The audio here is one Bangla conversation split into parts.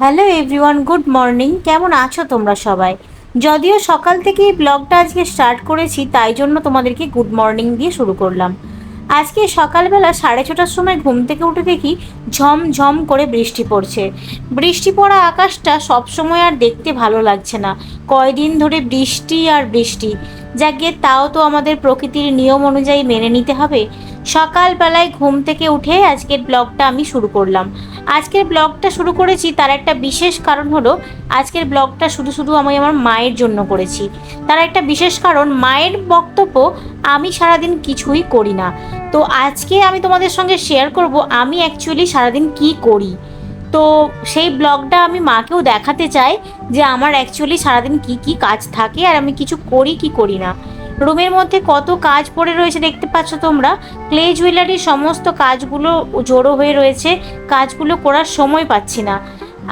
Hello everyone, good morning. কেমন আছো তোমরা সবাই? যদিও সকাল থেকেই ব্লগটা আজকে স্টার্ট করেছি, তাই জন্য তোমাদেরকে গুড মর্নিং দিয়ে শুরু করলাম। আজকে সকালবেলা সাড়ে ছটার সময় ঘুম থেকে উঠে দেখি ঝম ঝম করে বৃষ্টি পড়ছে। বৃষ্টি পড়া আকাশটা সবসময় আর দেখতে ভালো লাগছে না। কয়দিন ধরে বৃষ্টি আর বৃষ্টি। যাকে তাও তো আমাদের প্রকৃতির নিয়ম অনুযায়ী মেনে নিতে হবে। সকালবেলায় ঘুম থেকে উঠে আজকের ব্লগটা আমি শুরু করলাম। আজকের ব্লগটা শুরু করেছি তার একটা বিশেষ কারণ হলো, আজকের ব্লগটা শুধু শুধু আমি আমার মায়ের জন্য করেছি। তার একটা বিশেষ কারণ, মায়ের বক্তব্য আমি সারাদিন কিছুই করি না। তো আজকে আমি তোমাদের সঙ্গে শেয়ার করব, আমি অ্যাকচুয়ালি সারাদিন কি করি? তো সেই ব্লগটা আমি মাকেও দেখাতে চাই যে আমার অ্যাকচুয়ালি সারাদিন কি কি কাজ থাকে আর আমি কিছু করি কি করি না। রুমের মধ্যে কত কাজ পড়ে রয়েছে দেখতে পাচ্ছ তোমরা। ক্লে জুয়েলারির সমস্ত কাজগুলো জড়ো হয়ে রয়েছে, কাজগুলো করার সময় পাচ্ছি না।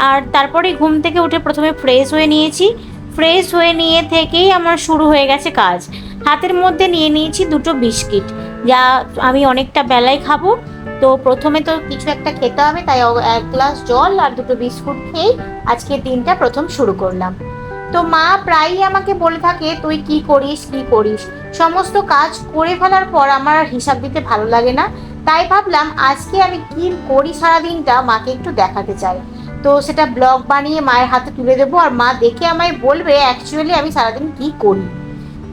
আর তারপরে ঘুম থেকে উঠে প্রথমে ফ্রেশ হয়ে নিয়েছি। ফ্রেশ হয়ে নিয়ে থেকেই আমার শুরু হয়ে গেছে কাজ। হাতের মধ্যে নিয়ে নিয়েছি দুটো বিস্কিট। যা আমি অনেকটা বেলায় খাব। তো প্রথমে তো কিছু একটা খেতে হবে, তাই এক গ্লাস জল আর দুটো বিস্কুট খেয়েই আজকের দিনটা প্রথম শুরু করলাম। তো মা প্রায়ই আমাকে বলে থাকে, তুই কি করিস কি করিস? সমস্ত কাজ করে ফেলার পর আমার আর হিসাব দিতে ভালো লাগে না। তাই ভাবলাম, আজকে আমি কি করি সারাদিনটা? মাকে একটু দেখাতে চাই। তো সেটা ব্লগ বানিয়ে মায়ের হাতে তুলে দেবো আর মা দেখে আমায় বলবে অ্যাকচুয়ালি আমি সারাদিন কি করি?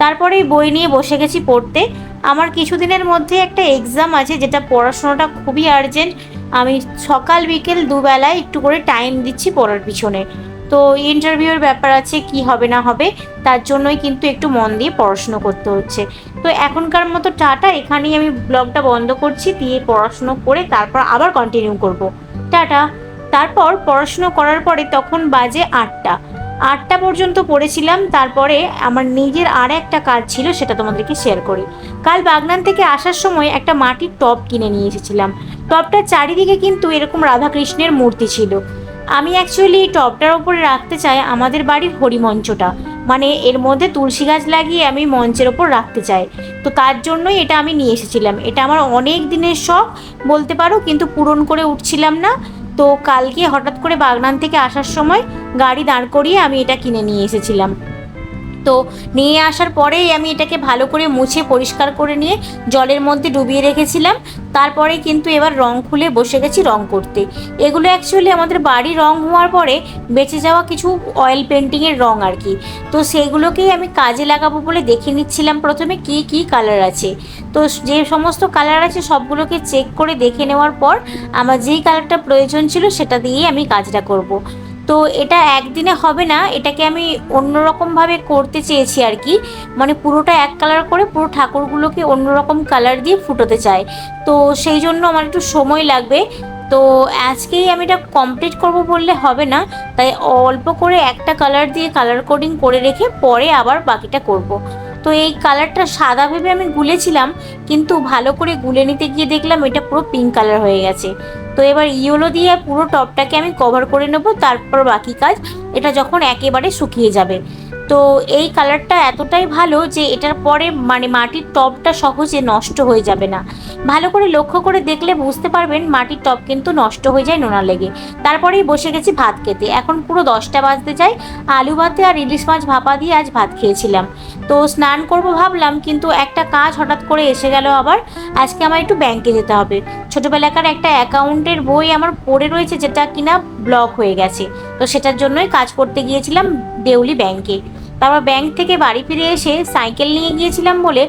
তারপরে বই নিয়ে বসে গেছি পড়তে। আমার কিছুদিনের মধ্যে একটা এক্সাম আছে, যেটা পড়াশোনাটা খুবই আর্জেন্ট আমি সকাল, বিকেল দুবেলায় একটু করে টাইম দিচ্ছি পড়ার পিছনে। তো ইন্টারভিউর ব্যাপার আছে, কি হবে না হবে, তার জন্যই কিন্তু একটু মন দিয়ে পড়াশুনো করতে হচ্ছে। তো এখনকার মতো টাটা, এখানেই আমি ব্লগটা বন্ধ করছি, দিয়ে পড়াশুনো করে তারপর আবার কন্টিনিউ করব। টাটা। তারপর পড়াশুনো করার পরে তখন বাজে আটটা। আটটা পর্যন্ত পড়েছিলাম, তারপরে আমার নিজের আর একটা কাজ ছিল, সেটা তোমাদেরকে শেয়ার করি। কাল বাগনান থেকে আসার সময় একটা মাটির টব কিনে নিয়ে এসেছিলাম। টবটার চারিদিকে কিন্তু এরকম রাধাকৃষ্ণের মূর্তি ছিল। আমি অ্যাকচুয়ালি এই টবটার ওপরে রাখতে চাই আমাদের বাড়ির হরিমঞ্চটা। মানে এর মধ্যে তুলসী গাছ লাগিয়ে আমি মঞ্চের ওপর রাখতে চাই। তো তার জন্যই এটা আমি নিয়ে এসেছিলাম। এটা আমার অনেক দিনের শখ, বলতে পারো, কিন্তু পূরণ করে উঠছিলাম না। তো কালকে হঠাৎ করে বাগনান থেকে আসার সময় গাড়ি দাঁড় করিয়ে আমি এটা কিনে নিয়ে এসেছিলাম। তো নিয়ে আসার পরেই আমি এটাকে ভালো করে মুছে পরিষ্কার করে নিয়ে জলের মধ্যে ডুবিয়ে রেখেছিলাম। তারপরে কিন্তু এবার রং খুলে বসে গেছি রং করতে। এগুলো অ্যাকচুয়ালি আমাদের বাড়ি রং হওয়ার পরে বেঁচে যাওয়া কিছু অয়েল পেন্টিংয়ের রং আর কি। তো সেগুলোকেই আমি কাজে লাগাবো বলে দেখে নিচ্ছিলাম প্রথমে কি কি কালার আছে। তো যে সমস্ত কালার আছে সবগুলোকে চেক করে দেখে নেওয়ার পর আমার যেই কালারটা প্রয়োজন ছিল সেটা দিয়েই আমি কাজটা করব। তো এটা একদিনে হবে না, এটাকে আমি অন্যরকমভাবে করতে চেয়েছি আর কি। মানে পুরোটা এক কালার করে পুরো ঠাকুরগুলোকে অন্যরকম কালার দিয়ে ফুটোতে চাই। তো সেই জন্য আমার একটু সময় লাগবে। তো আজকেই আমি এটা কমপ্লিট করব বললে হবে না, তাই অল্প করে একটা কালার দিয়ে কালার কোডিং করে রেখে পরে আবার বাকিটা করব। তো এই কালারটা সাদা ভেবে আমি গুলেছিলাম, কিন্তু ভালো করে গুলে নিতে গিয়ে দেখলাম এটা পুরো পিঙ্ক কালার হয়ে গেছে। তো এবার ইয়েলো দিয়ে পুরো টপটাকে আমি কভার করে নেব, তারপর বাকি কাজ এটা যখন একেবারে শুকিয়ে যাবে। তো এই কালারটা এতটাই ভালো যে এটার পরে মানে মাটির টপটা সহজে নষ্ট হয়ে যাবে না। ভালো করে লক্ষ্য করে দেখলে বুঝতে পারবেন মাটির টপ কিন্তু নষ্ট হয়ে যায় নোনা লেগে। তারপরেই বসে গেছি ভাত খেতে। এখন পুরো দশটা বাজতে যায়। আলু ভাতে আর ইলিশ মাছ ভাপা দিয়ে আজ ভাত খেয়েছিলাম। তো স্নান করব ভাবলাম, কিন্তু একটা কাজ হঠাৎ করে এসে গেল আবার। আজকে আমার একটু ব্যাংকে যেতে হবে। ছোটোবেলাকার একটা অ্যাকাউন্টের বই আমার পড়ে রয়েছে, যেটা কিনা ব্লক হয়ে গেছে। তো সেটার জন্যই কাজ করতে গিয়েছিলাম দেউলি ব্যাংকে তারপর ব্যাংক থেকে বাড়ি ফিরে এসে সাইকেল নিয়ে গিয়েছিলাম বলে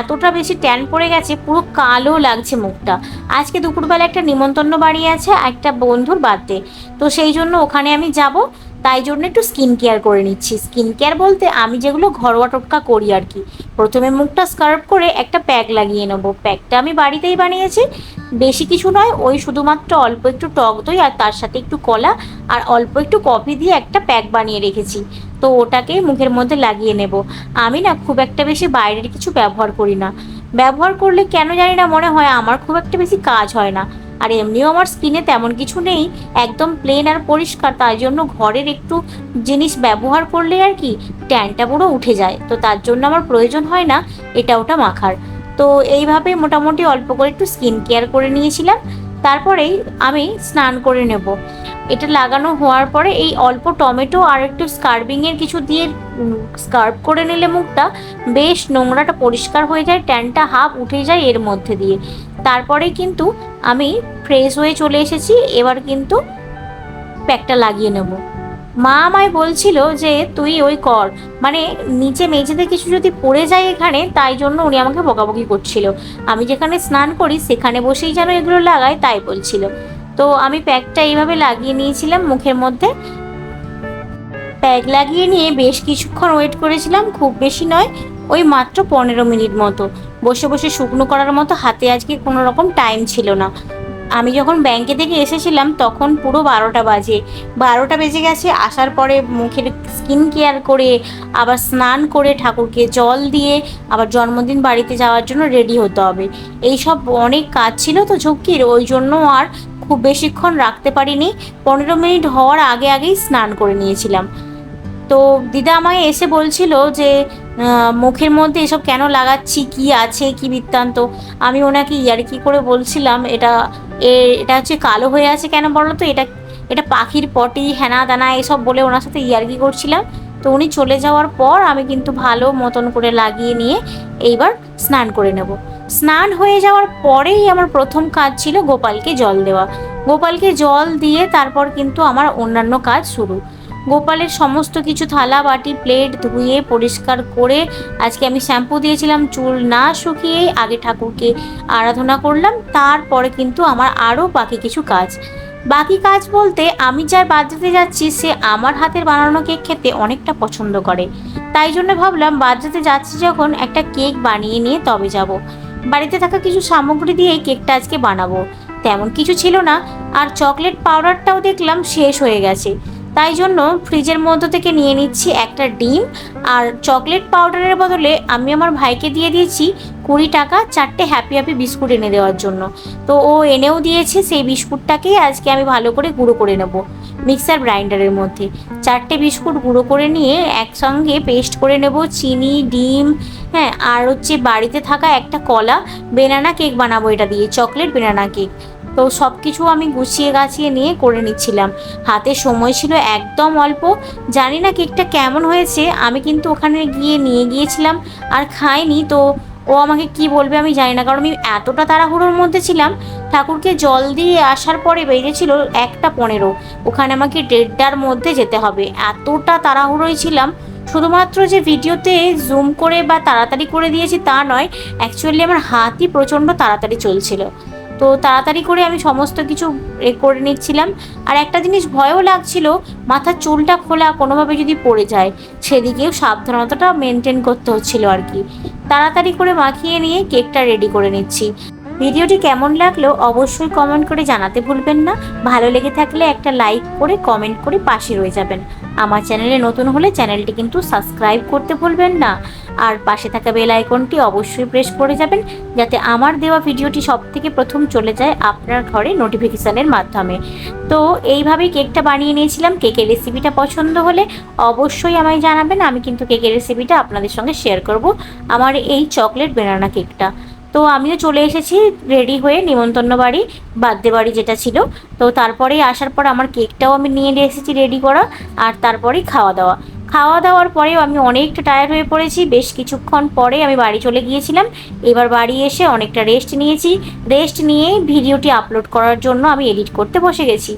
এতটা বেশি ট্যান পড়ে গেছে, পুরো কালো লাগছে মুখটা। আজকে দুপুরবেলা একটা নিমন্ত্রণ বাড়ি আছে একটা বন্ধুর বার্থডে তো সেই জন্য ওখানে আমি যাব। তাই জন্য একটু স্কিন কেয়ার করে নিচ্ছি। স্কিন কেয়ার বলতে আমি যেগুলো ঘরোয়া টোটকা করি আর কি। প্রথমে মুখটা স্কার্ভ করে একটা প্যাক লাগিয়ে নেব। প্যাকটা আমি বাড়িতেই বানিয়েছি। বেশি কিছু নয়, ওই শুধুমাত্র অল্প একটু টক দই আর তার সাথে একটু কলা আর অল্প একটু কফি দিয়ে একটা প্যাক বানিয়ে রেখেছি। তো ওটাকে মুখের মধ্যে লাগিয়ে নেব। আমি না খুব একটা বেশি বাইরের কিছু ব্যবহার করি না। ব্যবহার করলে কেন জানি না মনে হয়, আমার খুব একটা বেশি কাজ হয় না। আর এমনিও আমার স্কিনে তেমন কিছু নেই, একদম প্লেন আর পরিষ্কার, তাই জন্য ঘরের একটু জিনিস ব্যবহার করলে আর কি ট্যানটা পুরো উঠে যায়। তো তার জন্য আমার প্রয়োজন হয় না, এটা ওটা মাখার। তো এইভাবে মোটামুটি অল্প করে একটু স্কিন কেয়ার করে নিয়েছিলাম। তারপরেই আমি স্নান করে নেব। এটা লাগানো হওয়ার পরে এই অল্প টমেটো আর একটু স্কার্বিংয়ের কিছু দিয়ে স্কার্ব করে নিলে মুখটা বেশ নোংরাটা পরিষ্কার হয়ে যায়, ট্যানটা হাফ উঠে যায় এর মধ্যে দিয়ে। তারপরে কিন্তু আমি ফ্রেশ হয়ে চলে এসেছি, এবার কিন্তু প্যাকটা লাগিয়ে নেব। মা আমায় বলছিল যে তুই ওই কর। মানে নিচে মেঝেতে কিছু যদি পড়ে যায় এখানে, তাই জন্য উনি আমাকে বকাবকি করছিল। আমি যেখানে স্নান করি, সেখানে বসেই যেন এগুলো লাগাই তাই বলছিল। তো আমি প্যাকটা এইভাবে লাগিয়ে নিয়েছিলাম মুখের মধ্যে। প্যাক লাগিয়ে নিয়ে বেশ কিছুক্ষণ ওয়েট করেছিলাম, খুব বেশি নয়, ওই মাত্র পনেরো মিনিট মতো। বসে বসে শুকনো করার মতো হাতে আজকে কোনো রকম টাইম ছিল না। আমি যখন ব্যাংকে থেকে এসেছিলাম, তখন পুরো বারোটা বাজে। বারোটা বেজে গেছে, আসার পরে মুখের স্কিন কেয়ার করে, আবার স্নান করে ঠাকুরকে জল দিয়ে, আবার জন্মদিন বাড়িতে যাওয়ার জন্য রেডি হতে হবে। এই সব অনেক কাজ ছিল তো ঝক্কির, ওই জন্য আর খুব বেশিক্ষণ রাখতে পারিনি। পনেরো মিনিট হওয়ার আগে আগেই স্নান করে নিয়েছিলাম। তো দিদা আমায় এসে বলছিল যে মুখের মধ্যে এসব কেন লাগাচ্ছি, কি আছে, কি বৃত্তান্ত? আমি ওনাকে ইয়ার্কি করে বলছিলাম, এটা এটা হচ্ছে কালো হয়ে আছে কেন বলো তো? এটা এটা পাখির পটি, হেনা দানা, এসব বলে ওনার সাথে ইয়ার্কি করছিলাম। তো উনি চলে যাওয়ার পর আমি কিন্তু ভালো মতন করে লাগিয়ে নিয়ে এইবার স্নান করে নেব। স্নান হয়ে যাওয়ার পরেই আমার প্রথম কাজ ছিল গোপালকে জল দেওয়া। গোপালকে জল দিয়ে তারপর কিন্তু আমার অন্যান্য কাজ শুরু। গোপালের সমস্ত কিছু থালা, বাটি প্লেট ধুয়ে পরিষ্কার করে আজকে আমি শ্যাম্পু দিয়েছিলাম, চুল না শুকিয়ে আগে ঠাকুরকে আরাধনা করলাম, তারপরে কিন্তু আমার আরও বাকি কিছু কাজ। বাকি কাজ বলতে আমি যার বার্থডেতে যাচ্ছি, সে আমার হাতের বানানো কেক খেতে অনেকটা পছন্দ করে। তাই জন্য ভাবলাম বার্থডেতে যাচ্ছি যখন একটা কেক বানিয়ে নিয়ে তবে যাব। বাড়িতে থাকা কিছু সামগ্রী দিয়েই কেকটা আজকে বানাবো। তেমন কিছু ছিল না, আর চকলেট পাউডারটাও দেখলাম শেষ হয়ে গেছে। তাই জন্য ফ্রিজের মধ্য থেকে নিয়ে নিচ্ছি একটা ডিম আর চকলেট পাউডারের বদলে আমি আমার ভাইকে দিয়ে দিয়েছি কুড়ি টাকা চারটে হ্যাপি হ্যাপি বিস্কুট এনে দেওয়ার জন্য। তো ও এনেও দিয়েছে সেই বিস্কুটটাকেই আজকে আমি ভালো করে গুঁড়ো করে নেব মিক্সার গ্রাইন্ডারের মধ্যে। চারটে বিস্কুট গুঁড়ো করে নিয়ে একসঙ্গে পেস্ট করে নেব চিনি, ডিম হ্যাঁ আর হচ্ছে বাড়িতে থাকা একটা কলা, বেনানা কেক বানাবো এটা দিয়ে, চকলেট বেনানা কেক। তো সব কিছু আমি গুছিয়ে গাছিয়ে নিয়ে করে নিচ্ছিলাম। হাতে সময় ছিল একদম অল্প। জানি না কেকটা কেমন হয়েছে, আমি কিন্তু ওখানে গিয়ে নিয়ে গিয়েছিলাম আর খাইনি। তো ও আমাকে কি বলবে আমি জানি না, কারণ আমি এতটা তাড়াহুড়োর মধ্যে ছিলাম, ঠাকুরকে জল দিয়ে আসার পরে বেরিয়েছিল একটা পনেরো। ওখানে আমাকে দেড়টার মধ্যে যেতে হবে। এতটা তাড়াহুড়োই ছিলাম, শুধুমাত্র যে ভিডিওতে জুম করে বা তাড়াতাড়ি করে দিয়েছি তা নয় অ্যাকচুয়ালি আমার হাতই প্রচণ্ড তাড়াতাড়ি চলছিল। তো তাড়াতাড়ি করে আমি সমস্ত কিছু করে নিচ্ছিলাম। আর একটা জিনিস ভয়ও লাগছিল, মাথার চুলটা খোলা কোনোভাবে যদি পড়ে যায়, সেদিকেও সাবধানতাটা মেনটেন করতে হচ্ছিল আর কি। তাড়াতাড়ি করে মাখিয়ে নিয়ে কেকটা রেডি করে নিচ্ছি। ভিডিওটি কেমন লাগল অবশ্যই কমেন্ট করে জানাতে ভুলবেন না। ভালো লেগে থাকলে একটা লাইক করে কমেন্ট করে পাশে রয়ে যাবেন। আমার চ্যানেলে নতুন হলে চ্যানেলটি কিন্তু সাবস্ক্রাইব করতে ভুলবেন না। আর পাশে থাকা বেল আইকনটি অবশ্যই প্রেস করে যাবেন, যাতে আমার দেওয়া ভিডিওটি সব থেকে প্রথম চলে যায় আপনার ঘরে নোটিফিকেশানের মাধ্যমে। তো এইভাবেই কেকটা বানিয়ে নিয়েছিলাম। কেকের রেসিপিটা পছন্দ হলে অবশ্যই আমায় জানাবেন, আমি কিন্তু কেকের রেসিপিটা আপনাদের সঙ্গে শেয়ার করব, আমার এই চকলেট বেনানা কেকটা তো আমিও চলে এসেছি রেডি হয়ে নিমন্ত্রণ বাড়ি, বার্থডে বাড়ি যেটা ছিল। তো তারপরেই আসার পর আমার কেকটাও আমি নিয়ে এসেছি রেডি করা, আর তারপরেই খাওয়া দাওয়া খাওয়া দাওয়ার পরেও আমি অনেকটা টায়ার হয়ে পড়েছি। বেশ কিছুক্ষণ পরে আমি বাড়ি চলে গিয়েছিলাম। এবার বাড়ি এসে অনেকটা রেস্ট নিয়েছি। রেস্ট নিয়েই ভিডিওটি আপলোড করার জন্য আমি এডিট করতে বসে গেছি।